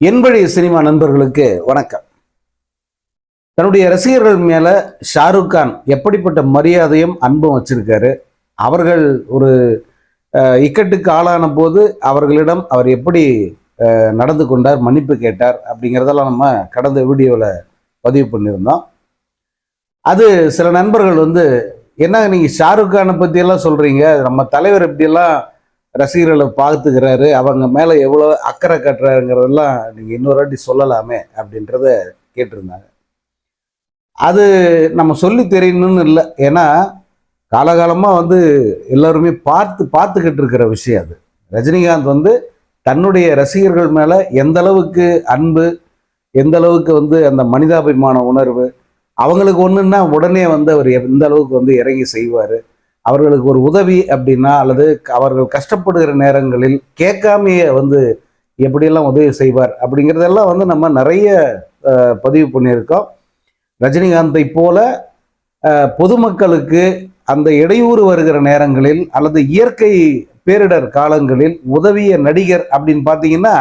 என்பழி cinema நண்பர்களுக்கு வணக்கம். தன்னுடைய ரசிகர்கள் மேல ஷாருக் கான் எப்படிப்பட்ட மரியாதையும் அன்பும் வச்சிருக்காரு. அவர்கள் ஒரு இக்கட்டுக்கு ஆளான போது அவர்களிடம் அவர் எப்படி நடந்து கொண்டார் மன்னிப்பு கேட்டார் அப்படிங்கிறதெல்லாம் நம்ம கடந்த வீடியோவில் பதிவு பண்ணியிருந்தோம். அது சில நண்பர்கள் வந்து என்ன நீங்கள் ஷாருக் கானை பற்றியெல்லாம் சொல்கிறீங்க நம்ம தலைவர் இப்படியெல்லாம் ரசிகர்களை பார்த்துக்கிறாரு. அவங்க மேலே எவ்வளோ அக்கறை கட்டுறாருங்கிறதெல்லாம் நீங்கள் இன்னொரு வாட்டி சொல்லலாமே அப்படின்றத கேட்டிருந்தாங்க. அது நம்ம சொல்லி தெரியணும்னு இல்லை. ஏன்னா காலகாலமாக வந்து எல்லோருமே பார்த்து பார்த்துக்கிட்டு இருக்கிற விஷயம் அது. ரஜினிகாந்த் வந்து தன்னுடைய ரசிகர்கள் மேலே எந்த அளவுக்கு அன்பு எந்த அளவுக்கு வந்து அந்த மனிதாபிமான உணர்வு அவங்களுக்கு ஒன்றுன்னா உடனே வந்து அவர் எந்த அளவுக்கு வந்து இறங்கி செய்வார். அவர்களுக்கு ஒரு உதவி அப்படின்னா அல்லது அவர்கள் கஷ்டப்படுகிற நேரங்களில் கேட்காமையே வந்து எப்படியெல்லாம் உதவி செய்வார் அப்படிங்கிறதெல்லாம் வந்து நம்ம நிறைய பதிவு பண்ணியிருக்கோம். ரஜினிகாந்தை போல பொதுமக்களுக்கு அந்த இடையூறு வருகிற நேரங்களில் அல்லது இயற்கை பேரிடர் காலங்களில் உதவிய நடிகர் அப்படின்னு பார்த்தீங்கன்னா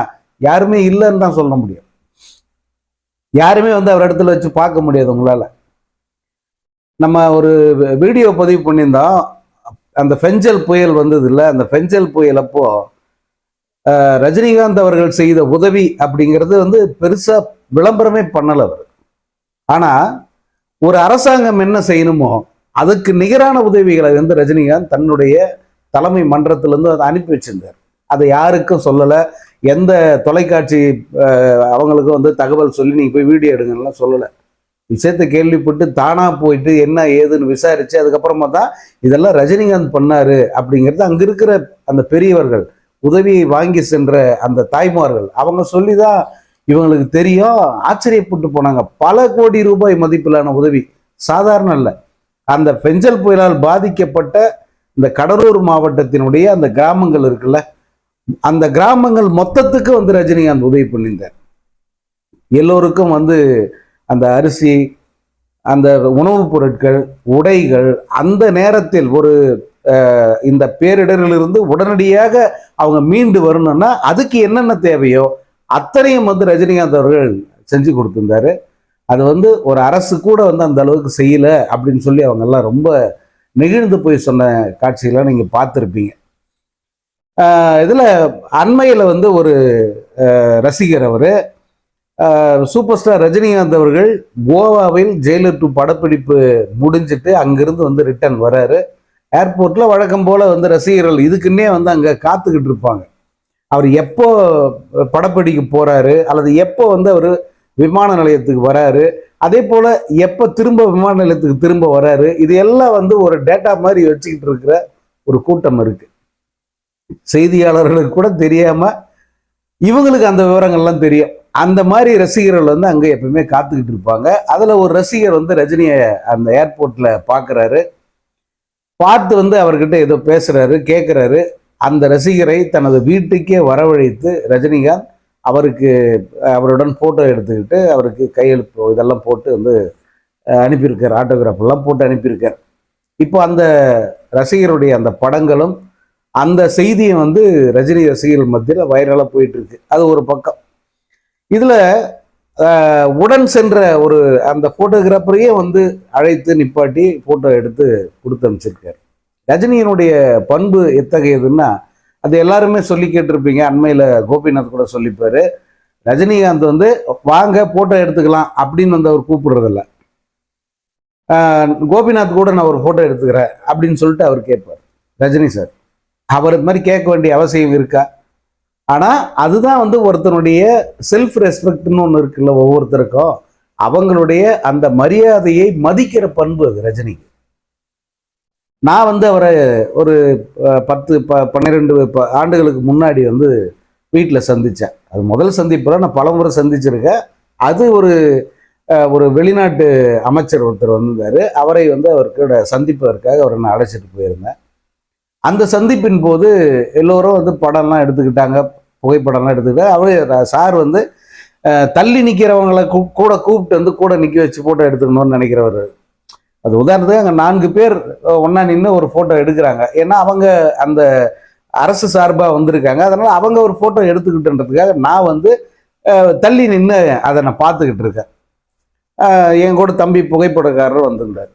யாருமே இல்லைன்னு தான் சொல்ல முடியும். யாருமே வந்து அவர் இடத்துல வச்சு பார்க்க முடியாது உங்களால். நம்ம ஒரு வீடியோ பதிவு பண்ணியிருந்தோம். அந்த ஃபெஞ்சல் புயல் வந்தது இல்லை அந்த ஃபெஞ்சல் புயல் அப்போ ரஜினிகாந்த் அவர்கள் செய்த உதவி அப்படிங்கிறது வந்து பெருசா விளம்பரமே பண்ணலை அவர். ஆனா ஒரு அரசாங்கம் என்ன செய்யணுமோ அதுக்கு நிகரான உதவிகளை வந்து ரஜினிகாந்த் தன்னுடைய தலைமை மன்றத்திலேருந்து அதை அனுப்பி வச்சிருந்தார். அதை யாருக்கும் சொல்லலை. எந்த தொலைக்காட்சி அவங்களுக்கும் வந்து தகவல் சொல்லி நீங்கள் போய் வீடியோ எடுங்கலாம் சொல்லலை. விஷயத்தை கேள்விப்பட்டு தானா போயிட்டு என்ன ஏதுன்னு விசாரிச்சு அதுக்கப்புறமா தான் இதெல்லாம் ரஜினிகாந்த் பண்ணாரு அப்படிங்கிறது அங்க இருக்கிற அந்த பெரியவர்கள் உதவியை வாங்கி சென்ற அந்த தாய்மார்கள் அவங்க சொல்லி தான் இவங்களுக்கு தெரியும். ஆச்சரியப்பட்டு போனாங்க. பல கோடி ரூபாய் மதிப்பிலான உதவி. சாதாரண அல்ல. அந்த பெஞ்சல் புயலால் பாதிக்கப்பட்ட இந்த கடலூர் மாவட்டத்தினுடைய அந்த கிராமங்கள் இருக்குல்ல அந்த கிராமங்கள் மொத்தத்துக்கு வந்து ரஜினிகாந்த் உதவி பண்ணியிருந்தார். எல்லோருக்கும் வந்து அந்த அரிசி அந்த உணவுப் பொருட்கள் உடைகள் அந்த நேரத்தில் ஒரு இந்த பேரிடரிலிருந்து உடனடியாக அவங்க மீண்டு வரணும்னா அதுக்கு என்னென்ன தேவையோ அத்தனையும் வந்து ரஜினிகாந்த் அவர்கள் செஞ்சு கொடுத்துருந்தாரு. அது வந்து ஒரு அரசு கூட வந்து அந்த அளவுக்கு செய்யல அப்படின்னு சொல்லி அவங்க எல்லாம் ரொம்ப நெகிழ்ந்து போய் சொன்ன காட்சிகளாக நீங்கள் பார்த்துருப்பீங்க. இதில் அண்மையில் வந்து ஒரு ரசிகர் அவர் சூப்பர் ஸ்டார் ரஜினிகாந்த் அவர்கள் கோவாவில் ஜெயிலர் டூ படப்பிடிப்பு முடிஞ்சிட்டு அங்கிருந்து வந்து ரிட்டர்ன் வராரு. ஏர்போர்ட்ல வழக்கம் போல வந்து ரசிகர்கள் இதுக்குன்னே வந்து அங்கே காத்துக்கிட்டு இருப்பாங்க. அவர் எப்போ படப்பிடிக்க போறாரு அல்லது எப்போ வந்து அவர் விமான நிலையத்துக்கு வராரு அதே போல எப்போ திரும்ப விமான நிலையத்துக்கு திரும்ப வராரு இது எல்லாம் வந்து ஒரு டேட்டா மாதிரி வச்சுக்கிட்டு இருக்கிற ஒரு கூட்டம் இருக்கு. செய்தியாளர்களுக்கு கூட தெரியாம இவங்களுக்கு அந்த விவரங்கள்லாம் தெரியும். அந்த மாதிரி ரசிகர்கள் வந்து அங்கே எப்பவுமே காத்துக்கிட்டு இருப்பாங்க. அதில் ஒரு ரசிகர் வந்து ரஜினியை அந்த ஏர்போர்ட்டில் பார்க்குறாரு பார்த்து வந்து அவர்கிட்ட ஏதோ பேசுகிறாரு கேட்குறாரு அந்த ரசிகரை தனது வீட்டுக்கே வரவழைத்து ரஜினிகாந்த் அவருக்கு அவருடன் ஃபோட்டோ எடுத்துக்கிட்டு அவருக்கு கையெழுத்து இதெல்லாம் போட்டு வந்து அனுப்பியிருக்கார். ஆட்டோகிராஃபெல்லாம் போட்டு அனுப்பியிருக்கார். இப்போ அந்த ரசிகருடைய அந்த படங்களும் அந்த செய்தியும் வந்து ரஜினி ரசிகர்கள் மத்தியில் வைரலாக போயிட்டுருக்கு அது ஒரு பக்கம். இதில் உடன் சென்ற ஒரு அந்த ஃபோட்டோகிராஃபரையே வந்து அழைத்து நிப்பாட்டி ஃபோட்டோ எடுத்து கொடுத்து அனுப்பிச்சிருக்காரு. ரஜினியினுடைய பண்பு எத்தகையதுன்னா அது எல்லாருமே சொல்லி கேட்டிருப்பீங்க. அண்மையில் கோபிநாத் கூட சொல்லிப்பார். ரஜினிகாந்த் வந்து வாங்க ஃபோட்டோ எடுத்துக்கலாம் அப்படின்னு வந்து அவர் கூப்பிடுறதில்ல. கோபிநாத் கூட நான் ஒரு ஃபோட்டோ எடுத்துக்கிறேன் அப்படின்னு சொல்லிட்டு அவர் கேட்பார். ரஜினி சார் அவர் இது மாதிரி கேட்க வேண்டிய அவசியம் இருக்கா? ஆனால் அதுதான் வந்து ஒருத்தனுடைய செல்ஃப் ரெஸ்பெக்ட்னு ஒன்று இருக்குல்ல ஒவ்வொருத்தருக்கும். அவங்களுடைய அந்த மரியாதையை மதிக்கிற பண்பு அது ரஜினிக்கு நான் வந்து அவரை ஒரு பத்து ப பன்னிரெண்டு ப- ஆண்டுகளுக்கு முன்னாடி வந்து வீட்டில் சந்தித்தேன் அது முதல் சந்திப்பில் நான் பல முறை சந்திச்சிருக்கேன். அது ஒரு ஒரு வெளிநாட்டு அமைச்சர் ஒருத்தர் வந்திருந்தார். அவரை வந்து அவர்கிட்ட சந்திப்பதற்காக அவரை நான் அழைச்சிட்டு போயிருந்தேன். அந்த சந்திப்பின் போது எல்லோரும் வந்து படம்லாம் எடுத்துக்கிட்டாங்க புகைப்படம்லாம் எடுத்துக்கிட்டாங்க. அவர் சார் வந்து தள்ளி நிற்கிறவங்கள கூட கூப்பிட்டு வந்து கூட நிற்க வச்சு ஃபோட்டோ எடுத்துக்கணும்னு நினைக்கிறவர். அது உதாரணத்துக்கு அங்கே நான்கு பேர் ஒன்றா நின்று ஒரு ஃபோட்டோ எடுக்கிறாங்க. ஏன்னா அவங்க அந்த அரசு சார்பாக வந்திருக்காங்க. அதனால் அவங்க ஒரு ஃபோட்டோ எடுத்துக்கிட்டுன்றதுக்காக நான் வந்து தள்ளி நின்று அதை நான் பார்த்துக்கிட்டு இருக்கேன். என் கூட தம்பி புகைப்படக்காரர் வந்திருந்தார்.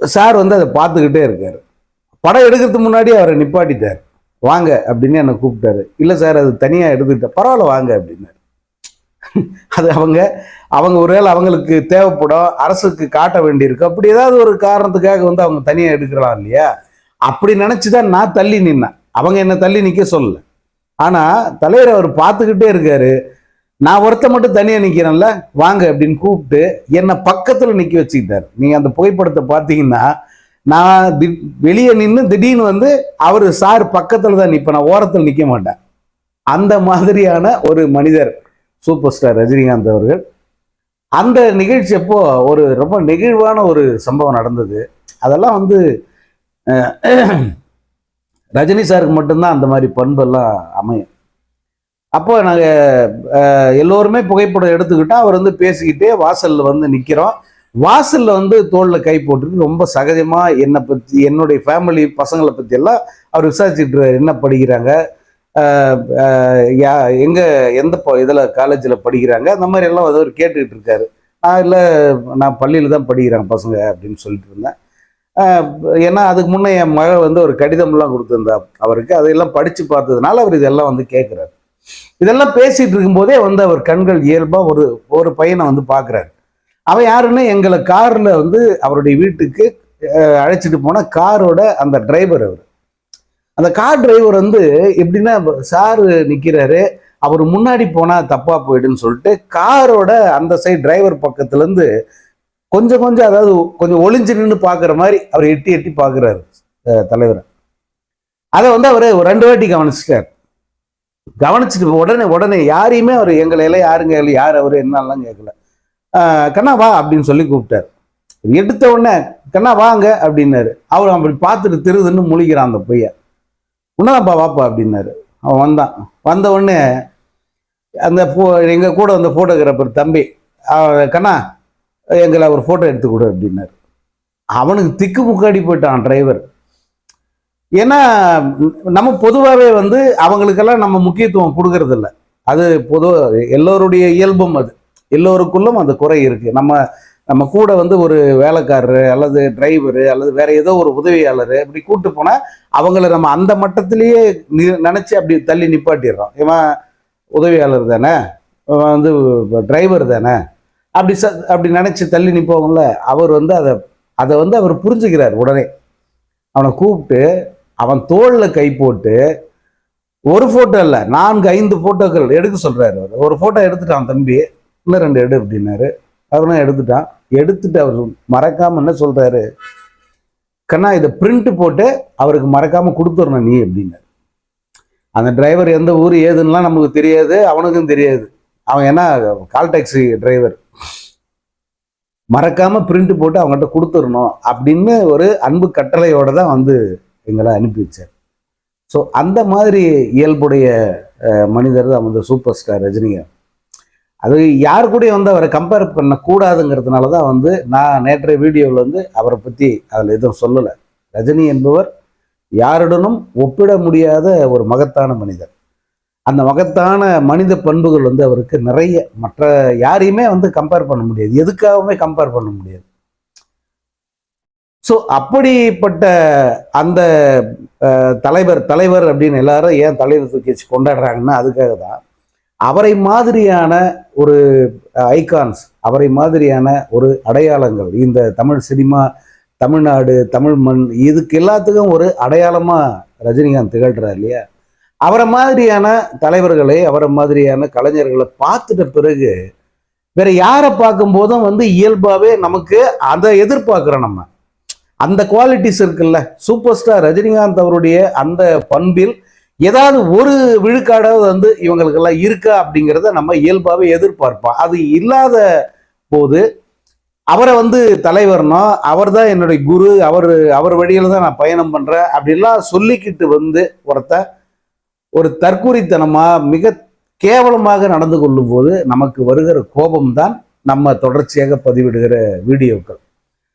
சார் வந்து அதை பார்த்துக்கிட்டே இருக்காரு. படம் எடுக்கிறதுக்கு முன்னாடி அவரை நிப்பாட்டிட்டார். வாங்க அப்படின்னு என்னை கூப்பிட்டாரு. இல்லை சார் அது தனியாக எடுத்துக்கிட்டேன் பரவாயில்ல வாங்க அப்படின்னாரு. அது அவங்க அவங்க ஒருவேளை அவங்களுக்கு தேவைப்படும் அரசுக்கு காட்ட வேண்டியிருக்கு. அப்படி ஏதாவது ஒரு காரணத்துக்காக வந்து அவங்க தனியாக எடுக்கலாம் இல்லையா? அப்படி நினச்சி தான் நான் தள்ளி நின்னேன். அவங்க என்னை தள்ளி நிற்க சொல்லல. ஆனால் தலைவர் அவர் பார்த்துக்கிட்டே இருக்காரு. நான் ஒருத்த மட்டும் தனியாக நிற்கிறேன்ல வாங்க அப்படின்னு கூப்பிட்டு என்னை பக்கத்தில் நிற்க வச்சுக்கிட்டார். நீங்கள் அந்த புகைப்படத்தை பார்த்தீங்கன்னா நான் தி- வெளியே நின்று திடீர்னு வந்து அவர் சார் பக்கத்தில் தான் நிற்பேன் நான் ஓரத்தில் நிற்க மாட்டேன். அந்த மாதிரியான ஒரு மனிதர் சூப்பர் ஸ்டார் ரஜினிகாந்த் அவர்கள். அந்த நிகழ்ச்சி அப்போ ஒரு ரொம்ப நெகிழ்வான ஒரு சம்பவம் நடந்தது. அதெல்லாம் வந்து ரஜினி சாருக்கு மட்டும்தான் அந்த மாதிரி பண்பெல்லாம் அமையும். அப்போ நாங்கள் எல்லோருமே புகைப்படம் எடுத்துக்கிட்டால் அவர் வந்து பேசிக்கிட்டே வாசலில் வந்து நிற்கிறோம் வாசல்ல வந்து தோல்ல கை போட்டுட்டு ரொம்ப சகஜமா என்னை பத்தி என்னுடைய ஃபேமிலி பசங்களை பத்தி எல்லாம் அவர் விசாரிச்சுட்டு என்ன படிக்கிறாங்க? யா எங்க எந்த இதில் காலேஜில் படிக்கிறாங்க? அந்த மாதிரி எல்லாம் அவர் கேட்டுக்கிட்டு இருக்காரு. நான் இல்லை நான் பள்ளியில் தான் படிக்கிறாங்க பசங்க அப்படின்னு சொல்லிட்டு இருந்தேன். ஏன்னா அதுக்கு முன்னே என் மகள் வந்து ஒரு கடிதம்லாம் கொடுத்துருந்தா அவருக்கு. அதையெல்லாம் படித்து பார்த்ததுனால அவர் இதெல்லாம் வந்து கேட்குறாரு. இதெல்லாம் பேசிகிட்டு இருக்கும்போதே வந்து அவர் கண்கள் இயல்பாக ஒரு ஒரு பையனை வந்து பார்க்குறாரு. அவன் யாருன்னா எங்களை காரில் வந்து அவருடைய வீட்டுக்கு அழைச்சிட்டு போன காரோட அந்த டிரைவர் அவர். அந்த கார் டிரைவர் வந்து எப்படின்னா சாரு நிற்கிறாரு அவர் முன்னாடி போனால் தப்பா போயிடுன்னு சொல்லிட்டு காரோட அந்த சைடு டிரைவர் பக்கத்துலேருந்து கொஞ்சம் கொஞ்சம் அதாவது கொஞ்சம் ஒளிஞ்சு நின்று பார்க்குற மாதிரி அவர் எட்டி எட்டி பார்க்குறாரு தலைவர். அதை வந்து அவர் ரெண்டு வாட்டி கவனிச்சிட்டார். கவனிச்சுட்டு உடனே உடனே யாரையுமே அவர் எங்களை எல்லாம் யாருங்க யார் அவர் என்னெல்லாம் கேட்கல கண்ணா வா அப்படின்னு சொல்லி கூப்பிட்டாரு. எடுத்த உடனே கண்ணா வாங்க அப்படின்னாரு. அவர் அப்படி பார்த்துட்டு திருதுன்னு முழிக்கிறான் அந்த பையன். உன்னதாப்பா வாப்பா அப்படின்னாரு. அவன் வந்தான். வந்த உடனே அந்த போ எங்கள் கூட வந்த ஃபோட்டோகிராஃபர் தம்பி கண்ணா எங்களை ஒரு ஃபோட்டோ எடுத்து கொடு அப்படின்னாரு. அவனுக்கு திக்கு முக்காடி போயிட்டான் டிரைவர் ஏன்னா நம்ம பொதுவாகவே வந்து அவங்களுக்கெல்லாம் நம்ம முக்கியத்துவம் கொடுக்கறதில்ல. அது பொது எல்லோருடைய இயல்பும் அது. எல்லோருக்குள்ளும் அந்த குறை இருக்குது நம்ம நம்ம கூட வந்து ஒரு வேலைக்காரரு அல்லது டிரைவரு அல்லது வேற ஏதோ ஒரு உதவியாளர் இப்படி கூப்பிட்டு போனால் அவங்கள நம்ம அந்த மட்டத்திலேயே நி- அப்படி தள்ளி நிப்பாட்டிடுறோம். இவன் உதவியாளர் தானே? இவன் வந்து டிரைவர் தானே? அப்படி ச அப்படி நினச்சி தள்ளி நிற்பவங்கள அவர் வந்து அதை அதை வந்து அவர் புரிஞ்சுக்கிறார் உடனே. அவனை கூப்பிட்டு அவன் தோளில் கை போட்டு ஒரு ஃபோட்டோ இல்லை நான்கு ஐந்து ஃபோட்டோக்கள் எடுக்க சொல்கிறாரு அவர். ஒரு ஃபோட்டோ எடுத்துட்டான் தம்பி. இன்னும் ரெண்டு எடு அப்படின்னாரு. அதெல்லாம் எடுத்துட்டான். எடுத்துட்டு அவர் மறக்காம என்ன சொல்றாரு? கண்ணா இதை பிரிண்ட் போட்டு அவருக்கு மறக்காம கொடுத்துடணும் நீ அப்படின்னாரு. அந்த டிரைவர் எந்த ஊர் ஏதுன்னுலாம் நமக்கு தெரியாது அவனுக்கும் தெரியாது. அவன் என்ன கால் டாக்ஸி டிரைவர் மறக்காம பிரிண்ட் போட்டு அவங்ககிட்ட கொடுத்துடணும் அப்படின்னு ஒரு அன்பு கட்டளையோட தான் வந்து எங்களை அனுப்பி வச்சார். ஸோ அந்த மாதிரி இயல்புடைய மனிதர் தான் வந்து சூப்பர் ஸ்டார் ரஜினிகாந்த். அது யார் கூடயும் வந்து அவரை கம்பேர் பண்ணக்கூடாதுங்கிறதுனால தான் வந்து நான் நேற்றைய வீடியோவில் வந்து அவரை பற்றி அதில் எதுவும் சொல்லலை. ரஜினி என்பவர் யாருடனும் ஒப்பிட முடியாத ஒரு மகத்தான மனிதர். அந்த மகத்தான மனித பண்புகள் வந்து அவருக்கு நிறைய. மற்ற யாரையுமே வந்து கம்பேர் பண்ண முடியாது. எதுக்காகவுமே கம்பேர் பண்ண முடியாது. ஸோ அப்படிப்பட்ட அந்த தலைவர் தலைவர் அப்படின்னு எல்லாரும் ஏன் தலைவர் தூக்கி வச்சு கொண்டாடுறாங்கன்னா அதுக்காக தான் அவரை மாதிரியான ஒரு ஐகான்ஸ் அவரை மாதிரியான ஒரு அடையாளங்கள் இந்த தமிழ் சினிமா தமிழ்நாடு தமிழ் மண் இதுக்கு எல்லாத்துக்கும் ஒரு அடையாளமாக ரஜினிகாந்த் திகழ்கிறார் இல்லையா? அவரை மாதிரியான தலைவர்களை அவரை மாதிரியான கலைஞர்களை பார்த்துட்ட பிறகு வேற யாரை பார்க்கும்போதும் வந்து இயல்பாகவே நமக்கு அதை எதிர்பார்க்குறோம் நம்ம. அந்த குவாலிட்டிஸ் இருக்குல்ல. சூப்பர் ஸ்டார் ரஜினிகாந்த் அவருடைய அந்த பண்பில் ஏதாவது ஒரு விழுக்காடாவது வந்து இவங்களுக்கெல்லாம் இருக்கா அப்படிங்கிறத நம்ம இயல்பாகவே எதிர்பார்ப்போம். அது இல்லாத போது அவரை வந்து தலைவர்னோ அவர் தான் என்னுடைய குரு அவர் அவர் வழியில் தான் நான் பயணம் பண்ணுறேன் அப்படிலாம் சொல்லிக்கிட்டு வந்து ஒருத்த ஒரு தற்கூரித்தனமாக மிக கேவலமாக நடந்து கொள்ளும் போது நமக்கு வருகிற கோபம்தான் நம்ம தொடர்ச்சியாக பதிவிடுகிற வீடியோக்கள்.